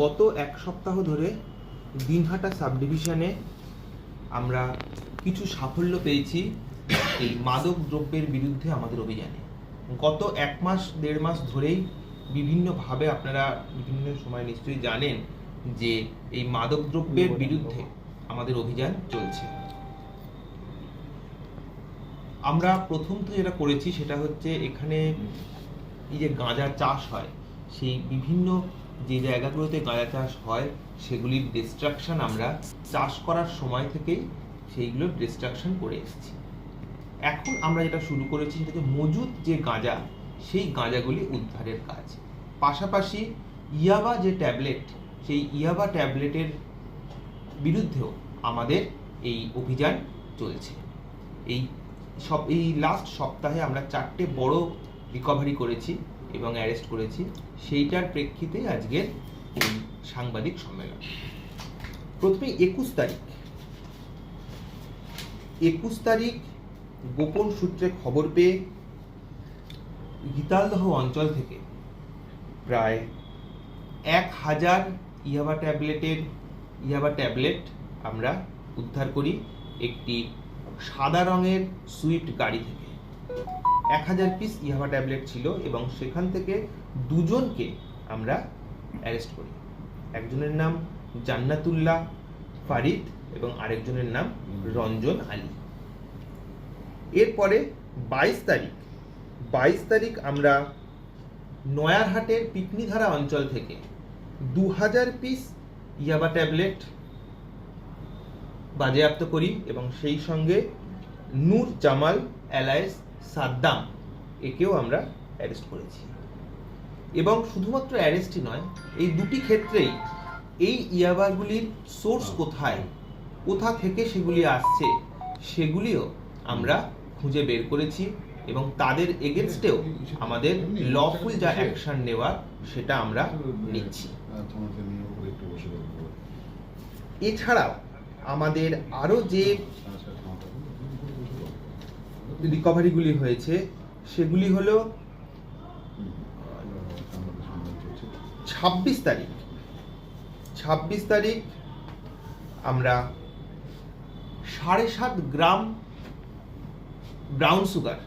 গত এক সপ্তাহ ধরে দিনহাটা সাব ডিভিশনে আমরা কিছু সাফল্য পেয়েছি এই মাদক দ্রব্যের বিরুদ্ধে আমাদের অভিযানে। গত এক মাস, দেড় মাস ধরেই বিভিন্নভাবে আপনারা বিভিন্ন সময় নিশ্চয়ই জানেন যে এই মাদক দ্রব্যের বিরুদ্ধে আমাদের অভিযান চলছে। আমরা প্রথম তো যেটা করেছি সেটা হচ্ছে এখানে এই যে গাঁজা চাষ হয়, সেই বিভিন্ন যে জায়গাগুলোতে গাঁজা চাষ হয়, সেগুলির ডিস্ট্রাকশন আমরা চাষ করার সময় থেকেই সেইগুলোর ডিস্ট্রাকশন করে এসেছি। এখন আমরা যেটা শুরু করেছি সেটা হচ্ছে মজুদ যে গাঁজা, সেই গাঁজাগুলি উদ্ধারের কাজ। পাশাপাশি ইয়াবা যে ট্যাবলেট, সেই ইয়াবা ট্যাবলেটের বিরুদ্ধেও আমাদের এই অভিযান চলছে। এই সব এই লাস্ট সপ্তাহে আমরা চারটে বড় রিকভারি করেছি। এবং অ্যারেস্ট করেছি। সেইটার প্রেক্ষিতে আজকের সাংবাদিক সম্মেলন। প্রথমে একুশ তারিখ। একুশ তারিখ গোপন সূত্রে খবর পেয়ে গীতালদহ অঞ্চল থেকে প্রায় এক হাজার ইয়াবা ট্যাবলেটের ইয়াবা ট্যাবলেট আমরা উদ্ধার করি একটি সাদা রঙের সুইফট গাড়ি থেকে। এক হাজার পিস ইয়াবা ট্যাবলেট ছিল এবং সেখান থেকে দুজনকে আমরা অ্যারেস্ট করি। একজনের নাম জান্নাতুল্লাহ ফারিদ এবং আরেকজনের নাম রঞ্জন আলী। এরপরে বাইশ তারিখ বাইশ তারিখ আমরা নয়ারহাটের পিকনিধারা অঞ্চল থেকে দু হাজার পিস ইয়াবা ট্যাবলেট বাজেয়াপ্ত করি এবং সেই সঙ্গে নূর জামাল অ্যালায়েস সাদ্দাম, একেও আমরা অ্যারেস্ট করেছি। এবং শুধুমাত্র অ্যারেস্টই নয়, এই দুটি ক্ষেত্রেই এই ইয়াবাগুলির সোর্স কোথায়, কোথা থেকে সেগুলি আসছে, সেগুলিও আমরা খুঁজে বের করেছি এবং তাদের এগেনস্টেও আমাদের লফুল যা অ্যাকশন নেওয়ার সেটা আমরা নিচ্ছি। এছাড়াও আমাদের আরও যে রিকভারিগুলি হয়েছে, সেগুলি হলো ছাব্বিশ তারিখ। ছাব্বিশ তারিখ আমরা সাড়ে সাত গ্রাম ব্রাউন সুগার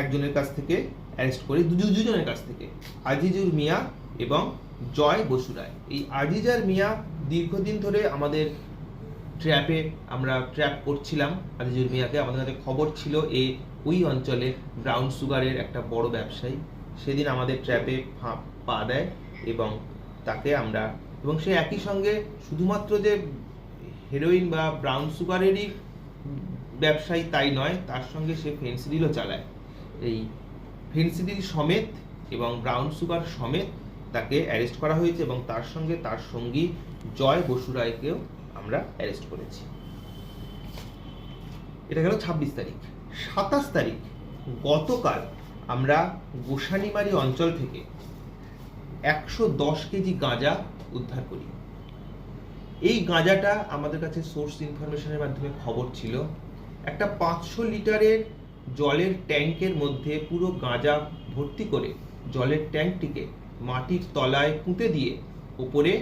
একজনের কাছ থেকে অ্যারেস্ট করি দুজনের কাছ থেকে। আজিজুর মিয়া এবং জয় বসুরায় এই আজিজার মিয়া দীর্ঘদিন ধরে আমাদের ট্র্যাপে আমরা ট্র্যাপ করছিলাম। আজিজুর মিয়াকে আমাদের কাছে খবর ছিল এই ওই অঞ্চলে ব্রাউন সুগারের একটা বড় ব্যবসায়ী, সেদিন আমাদের ট্র্যাপে পা দেয় এবং তাকে আমরা, এবং সে একই সঙ্গে শুধুমাত্র যে হেরোইন বা ব্রাউন সুগারেরই ব্যবসায়ী তাই নয়, তার সঙ্গে সে ফেন্সিডিলও চালায়। এই ফেন্সিডিল সমেত এবং ব্রাউন সুগার সমেত তাকে অ্যারেস্ট করা হয়েছে এবং তার সঙ্গে তার সঙ্গী জয় বসুরায়কেও আমরা অ্যারেস্ট করেছি। এটা গেল ছাব্বিশ তারিখ। সাতাশ তারিখ, গতকাল আমরা গোসানিমারি অঞ্চল থেকে একশো দশ কেজি গাঁজা উদ্ধার করি। এই গাঁজাটা আমাদের কাছে সোর্স ইনফরমেশনের মাধ্যমে খবর ছিল। একটা পাঁচশো লিটারের জলের ট্যাঙ্কের মধ্যে পুরো গাঁজা ভর্তি করে জলের ট্যাঙ্কটিকে মাটির তলায় পুঁতে দিয়ে উপরে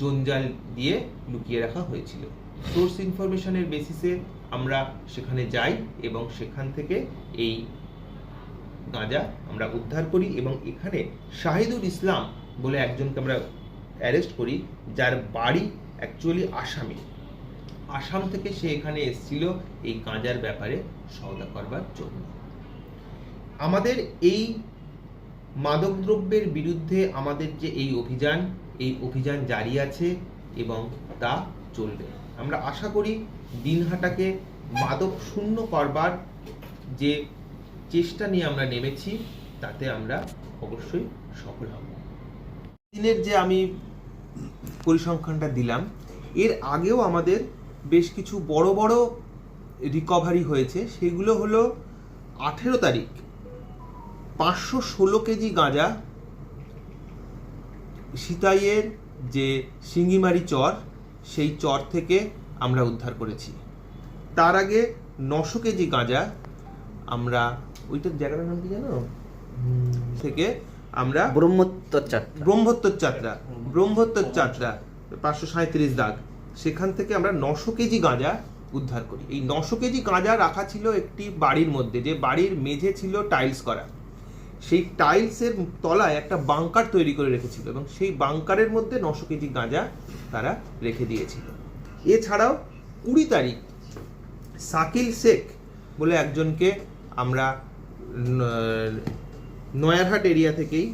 জঞ্জাল দিয়ে লুকিয়ে রাখা হয়েছিল। সোর্স ইনফরমেশনের বেসিসে আমরা সেখানে যাই এবং সেখান থেকে এই গাঁজা আমরা উদ্ধার করি এবং এখানে শাহিদুল ইসলাম বলে একজনকে আমরা অ্যারেস্ট করি, যার বাড়ি অ্যাকচুয়ালি আসামি। আসাম থেকে সে এখানে এসেছিল এই গাঁজার ব্যাপারে সওদা করবার জন্য। আমাদের এই মাদকদ্রব্যের বিরুদ্ধে আমাদের যে এই অভিযান এই অভিযান জারি আছে এবং তা চলবে। আমরা আশা করি দিনহাটাকে মাদক শূন্য করবার যে চেষ্টা নিয়ে আমরা নেমেছি, তাতে আমরা অবশ্যই সফল হব। দিনের যে আমি পরিসংখ্যানটা দিলাম, এর আগেও আমাদের বেশ কিছু বড় বড় রিকভারি হয়েছে। সেগুলো হলো আঠেরো তারিখ, পাঁচশো ষোলো কেজি গাঁজা সিতাইয়ের যে সিঙ্গিমারি চর সেই চর থেকে আমরা উদ্ধার করেছি। তার আগে নশো কেজি গাঁজা আমরা ওইটার জায়গাটার নাম কি জানো? থেকে আমরা ব্রহ্মোত্তর চারটা ব্রহ্মোত্তর যাত্রা ব্রহ্মোত্তর যাত্রা পাঁচশো সাঁত্রিশ দাগ। সেখান থেকে আমরা নশো কেজি গাঁজা উদ্ধার করি। এই নশো কেজি গাঁজা রাখা ছিল একটি বাড়ির মধ্যে যে বাড়ির মেঝে ছিল টাইলস করা। সেই টাইলসের তলায় একটা বাংকার তৈরি করে রেখেছিল এবং সেই বাংকারের মধ্যে নশো কেজি গাঁজা তারা রেখে দিয়েছিল এছাড়াও কুড়ি তারিখ সাকিল শেখ বলে একজনকে আমরা নয়ারহাট এরিয়া থেকেই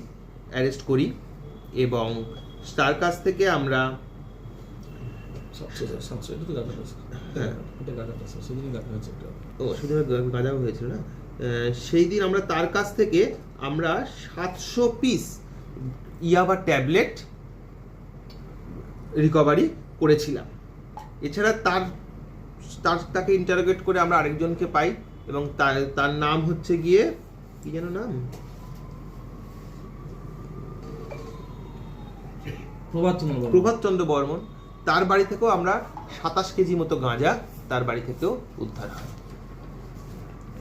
অ্যারেস্ট করি এবং তার কাছ থেকে আমরা হ্যাঁ। ও সেদিন গাঁজাও হয়েছিল না সেই দিন আমরা তার কাছ থেকে আমরা সাতশো পিস ইয়াবা ট্যাবলেট রিকভারি করেছিলাম। এছাড়া তার তার তাকে ইন্টারোগেট করে আমরা আরেকজনকে পাই এবং তার তার নাম হচ্ছে গিয়ে কি যেন নাম? প্রভাত চন্দ্র বর্মন। প্রভাত চন্দ্র বর্মন। তার বাড়ি থেকেও আমরা সাতাশ কেজি মতো গাঁজা তার বাড়ি থেকেও উদ্ধার হয়।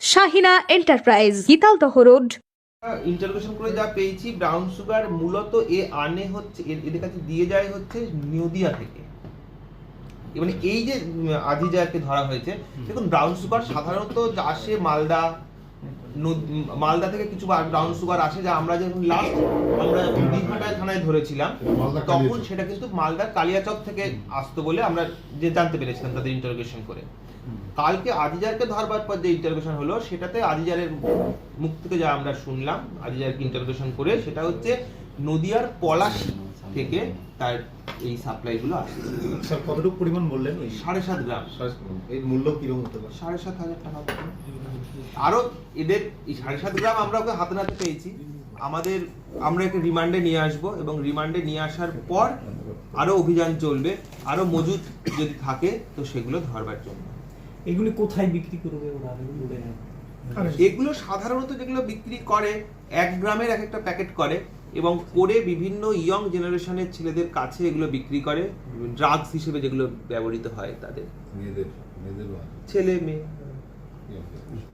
Shahina enterprise Gitaldaha road. Interrogation করে যা পেয়েছি ব্রাউন সুগার মূলত এ আনে হচ্ছে এদের কাছে দিয়ে যায় হচ্ছে নদিয়া থেকে। মানে এই যে আজিজাকে ধরা হয়েছে দেখুন ব্রাউন সুগার সাধারণত আসে মালদা নদ- মালদা থেকে কিছু ব্রাউন সুগার আসে যা আমরা যখন লাস্ট আমরা যখন দিঘাটায় থানায় ধরেছিলাম তখন সেটা কিন্তু মালদার কালিয়াচক থেকে আসতো বলে আমরা যে জানতে পেরেছিলাম তাদের ইন্টারোগেশন করে। কালকে আজিজারকে ধরবার পর যে ইন্টারোগেশন হলো সেটাতে আজিজারের মুখ থেকে যা আমরা শুনলাম আজিজারকে ইন্টারোগেশন করে সেটা হচ্ছে নদিয়ার পলাশি থেকে তার এই সাপ্লাইগুলো আসছে। স্যার কতটুকু পরিমাণ বললেন ওই? সাড়ে সাত গ্রাম। এর মূল্য কীরকম হতে পারে? সাড়ে সাত হাজার টাকা। মতো। আরও এদের এই সাড়ে সাত গ্রাম আমরা ওকে হাতে নাতে পেয়েছি। আমাদের আমরা একে রিমান্ডে নিয়ে আসব এবং রিমান্ডে নিয়ে আসার পর আরও অভিযান চলবে। আরও মজুদ যদি থাকে তো সেগুলো ধরবার জন্য। এগুলি কোথায় বিক্রি করবে ওরা? এগুলো সাধারণত যেগুলো বিক্রি করে এক গ্রামের এক একটা প্যাকেট করে এবং করে বিভিন্ন ইয়ং জেনারেশনের ছেলেদের কাছে এগুলো বিক্রি করে ড্রাগস হিসেবে যেগুলো ব্যবহৃত হয় তাদের। মেয়েদের মেয়েদের ছেলে মেয়ে।